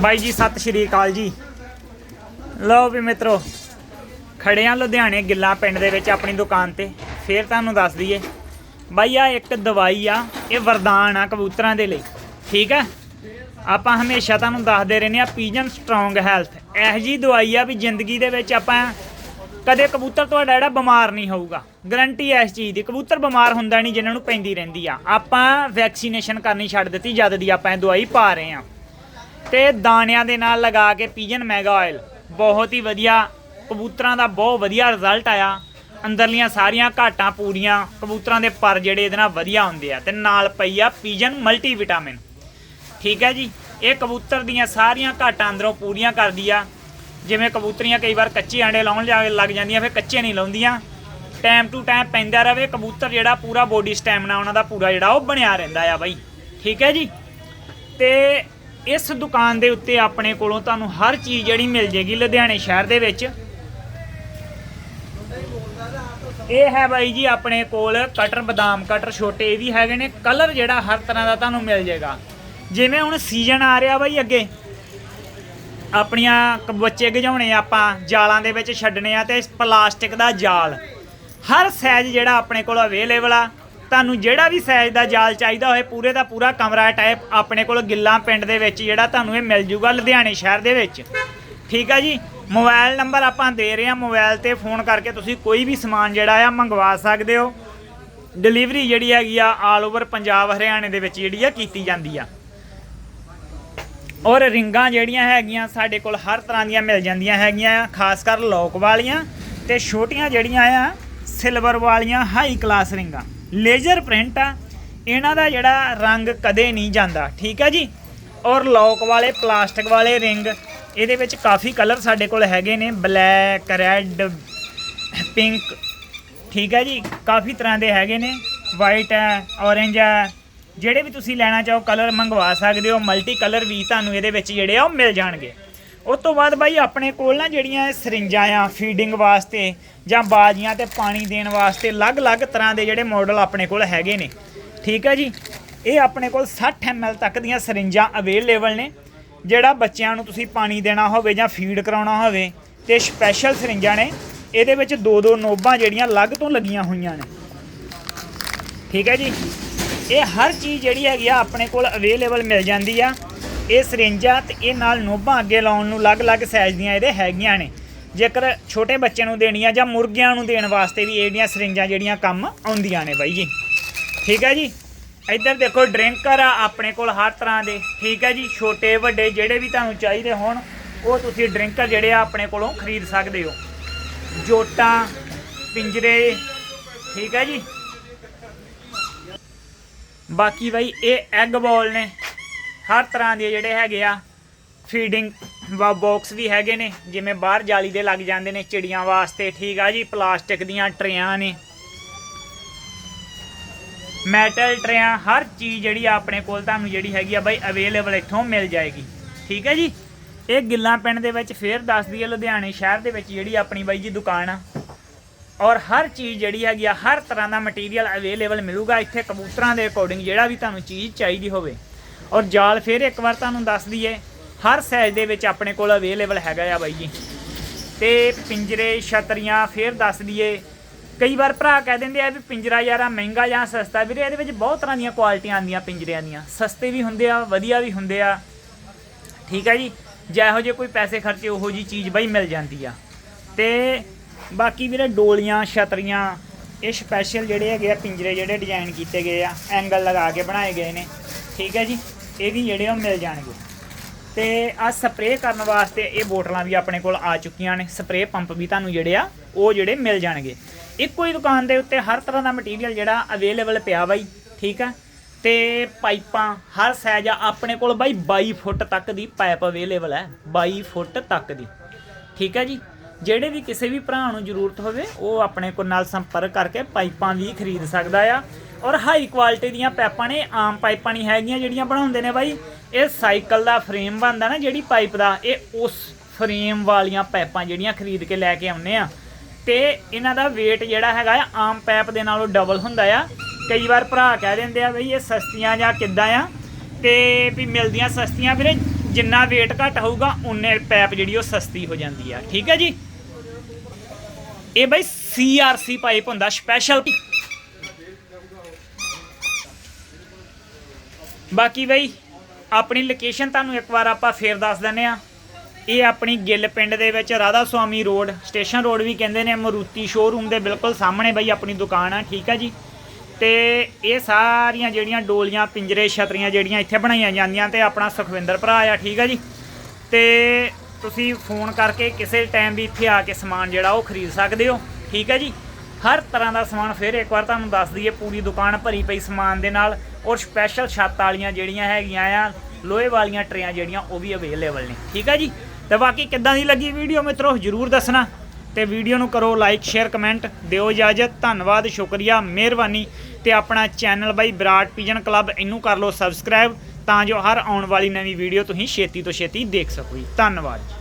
ਬਾਈ ਜੀ, ਸਤਿ ਸ਼੍ਰੀ ਅਕਾਲ ਜੀ। ਲਓ ਵੀ ਮਿੱਤਰੋ, ਖੜੇ ਆ ਲੁਧਿਆਣੇ ਗਿੱਲਾ ਪਿੰਡ ਦੇ ਵਿੱਚ ਆਪਣੀ ਦੁਕਾਨ ਤੇ। ਫੇਰ ਤੁਹਾਨੂੰ ਦੱਸ ਦਈਏ, ਬਾਈ ਆ ਇੱਕ ਦਵਾਈ ਆ, ਇਹ ਵਰਦਾਨ ਆ ਕਬੂਤਰਾਂ ਦੇ ਲਈ। ਠੀਕ ਆ? ਆਪਾਂ ਹਮੇਸ਼ਾ ਤੁਹਾਨੂੰ ਦੱਸਦੇ ਰਹਿੰਦੇ ਆ ਪੀਜਨ ਸਟਰੋਂਗ ਹੈਲਥ। ਇਹ ਜੀ ਦਵਾਈ ਆ ਵੀ ਜ਼ਿੰਦਗੀ ਦੇ ਵਿੱਚ ਆਪਾਂ ਕਦੇ ਕਬੂਤਰ ਤੁਹਾਡਾ ਜਿਹੜਾ ਬਿਮਾਰ ਨਹੀਂ ਹੋਊਗਾ। ਗਰੰਟੀ ਹੈ ਇਸ ਚੀਜ਼ ਦੀ, ਕਬੂਤਰ ਬਿਮਾਰ ਹੁੰਦਾ ਨਹੀਂ, ਜਿਨ੍ਹਾਂ ਨੂੰ ਪੈਂਦੀ ਰਹਿੰਦੀ ਆ। ਆਪਾਂ ਵੈਕਸੀਨੇਸ਼ਨ ਕਰਨੀ ਛੱਡ ਦਿੱਤੀ, ਜਦ ਦੀ ਆਪਾਂ ਇਹ ਦਵਾਈ ਪਾ ਰਹੇ ਆ ਤੇ ਦਾਣਿਆਂ ਦੇ ਨਾਲ ਲਗਾ ਕੇ ਪੀਜਨ ਮੈਗਾ ਆਇਲ ਬਹੁਤ ਹੀ ਵਧੀਆ। ਕਬੂਤਰਾਂ ਦਾ ਬਹੁਤ ਵਧੀਆ ਰਿਜ਼ਲਟ ਆਇਆ। ਅੰਦਰਲੀਆਂ ਸਾਰੀਆਂ ਘਾਟਾਂ ਪੂਰੀਆਂ। ਕਬੂਤਰਾਂ ਦੇ ਪਰ ਜਿਹੜੇ ਇਹਦੇ ਨਾਲ ਵਧੀਆ ਹੁੰਦੇ ਆ। ਤੇ ਨਾਲ ਪਈ ਆ ਪੀਜਨ ਮਲਟੀ ਵਿਟਾਮਿਨ ਠੀਕ ਹੈ ਜੀ? ਇਹ ਕਬੂਤਰ ਦੀਆਂ ਸਾਰੀਆਂ ਘਾਟਾਂ ਅੰਦਰੋਂ ਪੂਰੀਆਂ ਕਰਦੀ ਆ। ਜਿਵੇਂ ਕਬੂਤਰੀਆਂ ਕਈ ਵਾਰ ਕੱਚੇ ਆਂਡੇ ਲਾਉਣ ਜਾ- ਲੱਗ ਜਾਂਦੀਆਂ, ਫਿਰ ਕੱਚੇ ਨਹੀਂ ਲਾਉਂਦੀਆਂ। ਟਾਈਮ ਟੂ ਟਾਈਮ ਪੈਂਦਾ ਰਵੇ ਕਬੂਤਰ ਜਿਹੜਾ ਪੂਰਾ ਬੋਡੀ ਸਟੈਮਿਨਾ ਉਹਨਾਂ ਦਾ ਪੂਰਾ ਜਿਹੜਾ ਉਹ ਬਣਿਆ ਰਹਿੰਦਾ ਆ ਬਾਈ। ਠੀਕ ਹੈ ਜੀ? ਤੇ ਇਸ ਦੁਕਾਨ ਦੇ ਉੱਤੇ ਆਪਣੇ ਕੋਲੋਂ ਤੁਹਾਨੂੰ ਹਰ ਚੀਜ਼ ਜਿਹੜੀ ਮਿਲ ਜੇਗੀ ਲੁਧਿਆਣੇ ਸ਼ਹਿਰ ਦੇ ਵਿੱਚ। ਇਹ ਹੈ ਬਾਈ ਜੀ ਆਪਣੇ ਕੋਲ ਕਟਰ ਬਦਾਮ, ਕਟਰ ਛੋਟੇ, ਇਹ ਵੀ ਹੈਗੇ ਨੇ। ਕਲਰ ਜਿਹੜਾ ਹਰ ਤਰ੍ਹਾਂ ਦਾ ਤੁਹਾਨੂੰ ਮਿਲ ਜੇਗਾ। ਜਿਵੇਂ ਹੁਣ ਸੀਜ਼ਨ ਆ ਰਿਹਾ ਬਾਈ ਅੱਗੇ, ਆਪਣੀਆਂ ਕ- ਬੱਚੇ ਗਜਾਉਣੇ ਆਪਾਂ, ਜਾਲਾਂ ਦੇ ਵਿੱਚ ਛੱਡਣੇ ਆ ਤੇ ਪਲਾਸਟਿਕ ਦਾ ਜਾਲ। ਹਰ ਸਾਈਜ਼ ਜਿਹੜਾ ਆਪਣੇ ਕੋਲ ਅਵੇਲੇਬਲ ਆ। ਤੁਹਾਨੂੰ ਜਿਹੜਾ ਵੀ ਸਾਈਜ਼ ਦਾ ਜਾਲ ਚਾਹੀਦਾ ਹੋਏ, ਪੂਰੇ ਦਾ ਪੂਰਾ ਕਮਰਾ ਟਾਈਪ ਆਪਣੇ ਕੋਲ ਗਿੱਲਾਂ ਪਿੰਡ ਦੇ ਵਿੱਚ ਜਿਹੜਾ ਤੁਹਾਨੂੰ ਇਹ ਮਿਲ ਜੂਗਾ ਲੁਧਿਆਣੇ ਸ਼ਹਿਰ ਦੇ ਵਿੱਚ। ਠੀਕ ਆ ਜੀ? ਮੋਬਾਈਲ ਨੰਬਰ ਆਪਾਂ ਦੇ ਰਹੇ ਹਾਂ ਮੋਬਾਈਲ ਤੇ ਫੋਨ ਕਰਕੇ ਤੁਸੀਂ ਕੋਈ ਵੀ ਸਮਾਨ ਜਿਹੜਾ ਆ ਮੰਗਵਾ ਸਕਦੇ ਹੋ। ਡਿਲੀਵਰੀ ਜਿਹੜੀ ਹੈਗੀ ਆ ਆਲ ਓਵਰ ਪੰਜਾਬ, ਹਰਿਆਣੇ ਦੇ ਵਿੱਚ ਜਿਹੜੀ ਆ ਕੀਤੀ ਜਾਂਦੀ ਆ। ਔਰ ਰਿੰਗਾਂ ਜਿਹੜੀਆਂ ਹੈਗੀਆਂ ਸਾਡੇ ਕੋਲ ਹਰ ਤਰ੍ਹਾਂ ਦੀਆਂ ਮਿਲ ਜਾਂਦੀਆਂ ਹੈਗੀਆਂ ਆ, ਖਾਸ ਕਰ ਲੋਕ ਵਾਲੀਆਂ ਤੇ ਛੋਟੀਆਂ ਜਿਹੜੀਆਂ ਆ ਸਿਲਵਰ ਵਾਲੀਆਂ ਹਾਈ ਕਲਾਸ ਰਿੰਗਾਂ। ਲੇਜ਼ਰ ਪ੍ਰਿੰਟ ਆ, ਇਹਨਾਂ ਦਾ ਜਿਹੜਾ ਰੰਗ ਕਦੇ ਨਹੀਂ ਜਾਂਦਾ, ਠੀਕ ਹੈ ਜੀ? ਔਰ ਲੋਕ ਵਾਲੇ ਪਲਾਸਟਿਕ ਵਾਲੇ ਰਿੰਗ ਇਹਦੇ ਵਿੱਚ ਕਾਫੀ ਕਲਰ ਸਾਡੇ ਕੋਲ ਹੈਗੇ ਨੇ ਬਲੈਕ ਰੈੱਡ ਪਿੰਕ ਠੀਕ ਹੈ ਜੀ? ਕਾਫੀ ਤਰ੍ਹਾਂ ਦੇ ਹੈਗੇ ਨੇ ਵਾਈਟ ਹੈ ਔਰੇਂਜ ਹੈ, ਜਿਹੜੇ ਵੀ ਤੁਸੀਂ ਲੈਣਾ ਚਾਹੋ ਕਲਰ ਮੰਗਵਾ ਸਕਦੇ ਹੋ ਮਲਟੀ ਕਲਰ ਵੀ ਤੁਹਾਨੂੰ ਇਹਦੇ ਵਿੱਚ ਜਿਹੜੇ ਆ ਉਹ ਮਿਲ ਜਾਣਗੇ। ਉਸ ਤੋਂ ਬਾਅਦ ਬਾਈ ਆਪਣੇ ਕੋਲ ਨਾ ਜਿਹੜੀਆਂ ਇਹ ਸਰਿੰਜਾਂ ਆ ਫੀਡਿੰਗ ਵਾਸਤੇ ਜਾਂ ਬਾਜੀਆਂ ਤੇ ਪਾਣੀ ਦੇਣ ਵਾਸਤੇ ਅਲੱਗ-ਅਲੱਗ ਤਰ੍ਹਾਂ ਦੇ ਜਿਹੜੇ ਮਾਡਲ ਆਪਣੇ ਕੋਲ ਹੈਗੇ ਨੇ। ਠੀਕ ਹੈ ਜੀ? ਇਹ ਆਪਣੇ ਕੋਲ 60 ml ਤੱਕ ਦੀਆਂ ਸਰਿੰਜਾਂ ਅਵੇਲੇਬਲ ਨੇ। ਜਿਹੜਾ ਬੱਚਿਆਂ ਨੂੰ ਤੁਸੀਂ ਪਾਣੀ ਦੇਣਾ ਹੋਵੇ ਜਾਂ ਫੀਡ ਕਰਾਉਣਾ ਹੋਵੇ ਤੇ ਸਪੈਸ਼ਲ ਸਰਿੰਜਾਂ ਨੇ। ਇਹਦੇ ਵਿੱਚ ਦੋ ਦੋ ਨੋਬਾਂ ਜਿਹੜੀਆਂ ਅਲੱਗ ਤੋਂ ਲੱਗੀਆਂ ਹੋਈਆਂ ਨੇ। ਠੀਕ ਹੈ ਜੀ? ਇਹ ਹਰ ਚੀਜ਼ ਜਿਹੜੀ ਹੈਗੀ ਆ ਆਪਣੇ ਕੋਲ ਅਵੇਲੇਬਲ ਮਿਲ ਜਾਂਦੀ ਆ। ਇਹ ਸਰਿੰਜਾਂ ਤੇ ਇਹ ਨਾਲ ਨੋਬਾਂ ਅੱਗੇ ਲਾਉਣ ਨੂੰ ਅਲੱਗ-ਅਲੱਗ ਸਾਈਜ਼ ਦੀਆਂ ਇਹਦੇ ਹੈਗੀਆਂ ਨੇ। ਜੇਕਰ ਛੋਟੇ ਬੱਚਿਆਂ ਨੂੰ ਦੇਣੀਆਂ ਜਾਂ ਮੁਰਗਿਆਂ ਨੂੰ ਦੇਣ ਵਾਸਤੇ ਵੀ ਇਹਦੀਆਂ ਸਰਿੰਜਾਂ ਜਿਹੜੀਆਂ ਕੰਮ ਆਉਂਦੀਆਂ ਨੇ ਬਾਈ ਜੀ। ਠੀਕ ਹੈ ਜੀ? ਇੱਧਰ ਦੇਖੋ ਡਰਿੰਕਰ ਆ ਆਪਣੇ ਕੋਲ ਹਰ ਤਰ੍ਹਾਂ ਦੇ। ਠੀਕ ਹੈ ਜੀ? ਛੋਟੇ, ਵੱਡੇ ਜਿਹੜੇ ਵੀ ਤੁਹਾਨੂੰ ਚਾਹੀਦੇ ਹੋਣ, ਉਹ ਤੁਸੀਂ ਡਰਿੰਕਰ ਜਿਹੜੇ ਆ ਆਪਣੇ ਕੋਲੋਂ ਖਰੀਦ ਸਕਦੇ ਹੋ। ਜੋਟਾਂ, ਪਿੰਜਰੇ, ਠੀਕ ਹੈ ਜੀ? ਬਾਕੀ ਬਾਈ, ਇਹ ਐਗ ਬਾਲ ਨੇ। ਹਰ ਤਰ੍ਹਾਂ ਦੇ ਜਿਹੜੇ ਹੈਗੇ ਆ ਫੀਡਿੰਗ ਬਾਕਸ ਵੀ ਹੈਗੇ ਨੇ, ਜਿਵੇਂ ਬਾਹਰ ਜਾਲੀ ਦੇ ਲੱਗ ਜਾਂਦੇ ਨੇ ਚਿੜੀਆਂ ਵਾਸਤੇ। ਠੀਕ ਆ ਜੀ, ਪਲਾਸਟਿਕ ਦੀਆਂ ਟਰੇਆਂ ਨੇ। ਮੈਟਲ ਟਰੇਆਂ, ਹਰ ਚੀਜ਼ ਜਿਹੜੀ ਆ ਆਪਣੇ ਕੋਲ ਤੁਹਾਨੂੰ ਜਿਹੜੀ ਹੈਗੀ ਆ ਬਾਈ ਅਵੇਲੇਬਲ ਇੱਥੋਂ ਮਿਲ ਜਾਏਗੀ। ਠੀਕ ਹੈ ਜੀ? ਇਹ ਗਿੱਲਾਂ ਪਿੰਡ ਦੇ ਵਿੱਚ ਫੇਰ ਦੱਸਦੀ ਹੈ ਲੁਧਿਆਣੇ ਸ਼ਹਿਰ ਦੇ ਵਿੱਚ ਜਿਹੜੀ ਆਪਣੀ ਬਾਈ ਜੀ ਦੁਕਾਨ ਆ। ਔਰ ਹਰ ਚੀਜ਼ ਜਿਹੜੀ ਹੈਗੀ ਆ, ਹਰ ਤਰ੍ਹਾਂ ਦਾ ਮਟੀਰੀਅਲ ਅਵੇਲੇਬਲ ਮਿਲੂਗਾ। ਇੱਥੇ ਕਬੂਤਰਾਂ ਦੇ ਅਕੋਰਡਿੰਗ ਜਿਹੜਾ ਵੀ ਤੁਹਾਨੂੰ ਚੀਜ਼ ਚਾਹੀਦੀ ਹੋਵੇ। ਔਰ ਜਾਲ ਫੇਰ ਇੱਕ ਵਾਰ ਤੁਹਾਨੂੰ ਦੱਸ ਦਈਏ, ਹਰ ਸਾਈਜ਼ ਦੇ ਵਿੱਚ ਆਪਣੇ ਕੋਲ ਅਵੇਲੇਬਲ ਹੈਗਾ ਆ ਬਾਈ ਜੀ। ਤੇ ਪਿੰਜਰੇ, ਛਤਰੀਆਂ ਫੇਰ ਦੱਸ ਦਈਏ। ਕਈ ਵਾਰ ਭਰਾ ਕਹਿ ਦਿੰਦੇ ਆ ਵੀ ਪਿੰਜਰਾ ਯਾਰਾ ਮਹਿੰਗਾ ਜਾਂ ਸਸਤਾ। ਵੀਰੇ, ਇਹਦੇ ਵਿੱਚ ਬਹੁਤ ਤਰ੍ਹਾਂ ਦੀਆਂ ਕੁਆਲਿਟੀਆਂ ਆਉਂਦੀਆਂ ਪਿੰਜਰਿਆਂ ਦੀਆਂ। ਸਸਤੇ ਵੀ ਹੁੰਦੇ ਆ, ਵਧੀਆ ਵੀ ਹੁੰਦੇ ਆ। ਠੀਕ ਹੈ ਜੀ? ਜਿਹੋ ਜੇ ਕੋਈ ਪੈਸੇ ਖਰਚੇ, ਉਹੋ ਜੀ ਚੀਜ਼ ਬਾਈ ਮਿਲ ਜਾਂਦੀ ਆ। ਤੇ ਬਾਕੀ ਵੀਰੇ, ਡੋਲੀਆਂ, ਛਤਰੀਆਂ, ਇਹ ਸਪੈਸ਼ਲ ਜਿਹੜੇ ਹੈਗੇ ਆ, ਪਿੰਜਰੇ ਜਿਹੜੇ ਡਿਜ਼ਾਈਨ ਕੀਤੇ ਗਏ ਆ ਐਂਗਲ ਲਗਾ ਕੇ ਬਣਾਏ ਗਏ ਨੇ। ਠੀਕ ਹੈ ਜੀ? ਇਹ ਵੀ ਜਿਹੜੇ ਉਹ ਮਿਲ ਜਾਣਗੇ। ਤੇ ਆ ਸਪਰੇਅ ਕਰਨ ਵਾਸਤੇ ਇਹ ਬੋਟਲਾਂ ਵੀ ਆਪਣੇ ਕੋਲ ਆ ਚੁੱਕੀਆਂ ਨੇ। ਸਪਰੇਅ ਪੰਪ ਵੀ ਤੁਹਾਨੂੰ ਜਿਹੜੇ ਆ, ਉਹ ਜਿਹੜੇ ਮਿਲ ਜਾਣਗੇ। ਇੱਕੋ ਹੀ ਦੁਕਾਨ ਦੇ ਉੱਤੇ ਹਰ ਤਰ੍ਹਾਂ ਦਾ ਮਟੀਰੀਅਲ ਜਿਹੜਾ ਅਵੇਲੇਬਲ ਪਿਆ ਬਾਈ, ਠੀਕ ਆ? ਤੇ ਪਾਈਪਾਂ ਹਰ ਸਾਈਜ਼ ਆ, ਆਪਣੇ ਕੋਲ ਬਾਈ 22 ਫੁੱਟ ਤੱਕ ਦੀ ਪਾਈਪ ਅਵੇਲੇਬਲ ਹੈ 22 ਫੁੱਟ ਤੱਕ ਦੀ। ਠੀਕ ਹੈ ਜੀ? ਜਿਹੜੇ ਵੀ ਕਿਸੇ ਵੀ ਭਰਾ ਨੂੰ ਜ਼ਰੂਰਤ ਹੋਵੇ, ਉਹ ਆਪਣੇ ਕੋਲ ਨਾਲ ਸੰਪਰਕ ਕਰਕੇ ਪਾਈਪਾਂ ਵੀ ਖਰੀਦ ਸਕਦਾ ਆ। ਔਰ ਹਾਈ ਕੁਆਲਿਟੀ ਦੀਆਂ ਪਾਈਪਾਂ ਨੇ, ਆਮ ਪਾਈਪਾਂ ਨਹੀਂ ਹੈਗੀਆਂ ਜਿਹੜੀਆਂ ਬਣਾਉਂਦੇ ਨੇ ਬਾਈ। ਇਹ ਸਾਈਕਲ ਦਾ ਫਰੇਮ ਬਣਦਾ ਨਾ ਜਿਹੜੀ ਪਾਈਪ ਦਾ, ਇਹ ਉਸ ਫਰੇਮ ਵਾਲੀਆਂ ਪਾਈਪਾਂ ਜਿਹੜੀਆਂ ਖਰੀਦ ਕੇ ਲੈ ਕੇ ਆਉਂਦੇ ਆ। ਤੇ ਇਹਨਾਂ ਦਾ weight ਜਿਹੜਾ ਹੈਗਾ ਆ, ਆਮ ਪਾਈਪ ਦੇ ਨਾਲੋਂ ਡਬਲ ਹੁੰਦਾ ਆ। ਕਈ ਵਾਰ ਭਰਾ ਕਹਿ ਦਿੰਦੇ ਆ ਬਈ ਇਹ ਸਸਤੀਆਂ ਜਾਂ ਕਿੱਦਾਂ ਆ? ਤੇ ਵੀ ਮਿਲਦੀਆਂ ਸਸਤੀਆਂ ਵੀਰੇ, ਜਿੰਨਾ weight ਘੱਟ ਹੋਊਗਾ, ਉਨੇ ਪੈਪ ਜਿਹੜੀ ਉਹ ਸਸਤੀ ਹੋ ਜਾਂਦੀ ਆ। ਠੀਕ ਹੈ ਜੀ? ਇਹ ਬਈ ਸੀਆਰਸੀ ਪਾਈਪ ਹੁੰਦਾ ਸਪੈਸ਼ਲ ਬਾਕੀ ਬਈ, ਆਪਣੀ ਲੋਕੇਸ਼ਨ ਤੁਹਾਨੂੰ ਇੱਕ ਵਾਰ ਆਪਾਂ ਫੇਰ ਦੱਸ ਦਿੰਨੇ ਆ ਇਹ ਆਪਣੀ ਗਿੱਲ ਪਿੰਡ ਦੇ ਵਿੱਚ Radha Swami road, station road ਵੀ ਕਹਿੰਦੇ ਨੇ, ਮਰੂਤੀ ਸ਼ੋਰੂਮ ਦੇ ਬਿਲਕੁਲ ਸਾਹਮਣੇ ਬਈ ਆਪਣੀ ਦੁਕਾਨ ਆ, ਠੀਕ ਆ ਜੀ। ਤੇ ਇਹ ਸਾਰੀਆਂ ਜਿਹੜੀਆਂ ਡੋਲੀਆਂ, ਪਿੰਜਰੇ, ਛਤਰੀਆਂ ਜਿਹੜੀਆਂ ਇੱਥੇ ਬਣਾਈਆਂ ਜਾਂਦੀਆਂ ਤੇ ਆਪਣਾ ਸੁਖਵਿੰਦਰ ਭਰਾ ਆ, ਠੀਕ ਆ ਜੀ। ਤੇ ਤੁਸੀਂ ਫੋਨ ਕਰਕੇ ਕਿਸੇ ਟਾਈਮ ਵੀ ਇੱਥੇ ਆ ਕੇ ਸਮਾਨ ਜਿਹੜਾ ਉਹ ਖਰੀਦ ਸਕਦੇ ਹੋ, ਠੀਕ ਹੈ ਜੀ? ਹਰ ਤਰ੍ਹਾਂ ਦਾ ਸਮਾਨ ਫਿਰ ਇੱਕ ਵਾਰ ਤੁਹਾਨੂੰ ਦੱਸ ਦਈਏ, ਪੂਰੀ ਦੁਕਾਨ ਭਰੀ ਪਈ ਸਮਾਨ ਦੇ ਨਾਲ ਔਰ ਸਪੈਸ਼ਲ ਛੱਤ ਵਾਲੀਆਂ ਜਿਹੜੀਆਂ ਹੈਗੀਆਂ ਆ, ਲੋਹੇ ਵਾਲੀਆਂ ਟਰੇਆਂ ਜਿਹੜੀਆਂ ਉਹ ਵੀ ਅਵੇਲੇਬਲ ਨੇ, ਠੀਕ ਹੈ ਜੀ? ਤੇ ਬਾਕੀ ਕਿੱਦਾਂ ਦੀ ਲੱਗੀ ਵੀਡੀਓ ਮਿੱਤਰੋ, ਜਰੂਰ ਦੱਸਣਾ। ਤੇ ਵੀਡੀਓ ਨੂੰ ਕਰੋ ਲਾਈਕ ਸ਼ੇਅਰ ਕਮੈਂਟ ਦਿਓ ਇਜਾਜ਼ਤ, ਧੰਨਵਾਦ, ਸ਼ੁਕਰੀਆ, ਮਿਹਰਬਾਨੀ। ਤੇ ਆਪਣਾ ਚੈਨਲ ਬਾਈ ਵਿਰਾਟ ਪੀਜਨ ਕਲੱਬ ਇਹਨੂੰ ਕਰ ਲਓ ਸਬਸਕ੍ਰਾਈਬ ਤਾਂ ਜੋ ਹਰ ਆਉਣ ਵਾਲੀ ਨਵੀਂ ਵੀਡੀਓ ਤੁਸੀਂ ਛੇਤੀ ਤੋਂ ਛੇਤੀ ਦੇਖ ਸਕੋ ਜੀ। ਧੰਨਵਾਦ ਜੀ।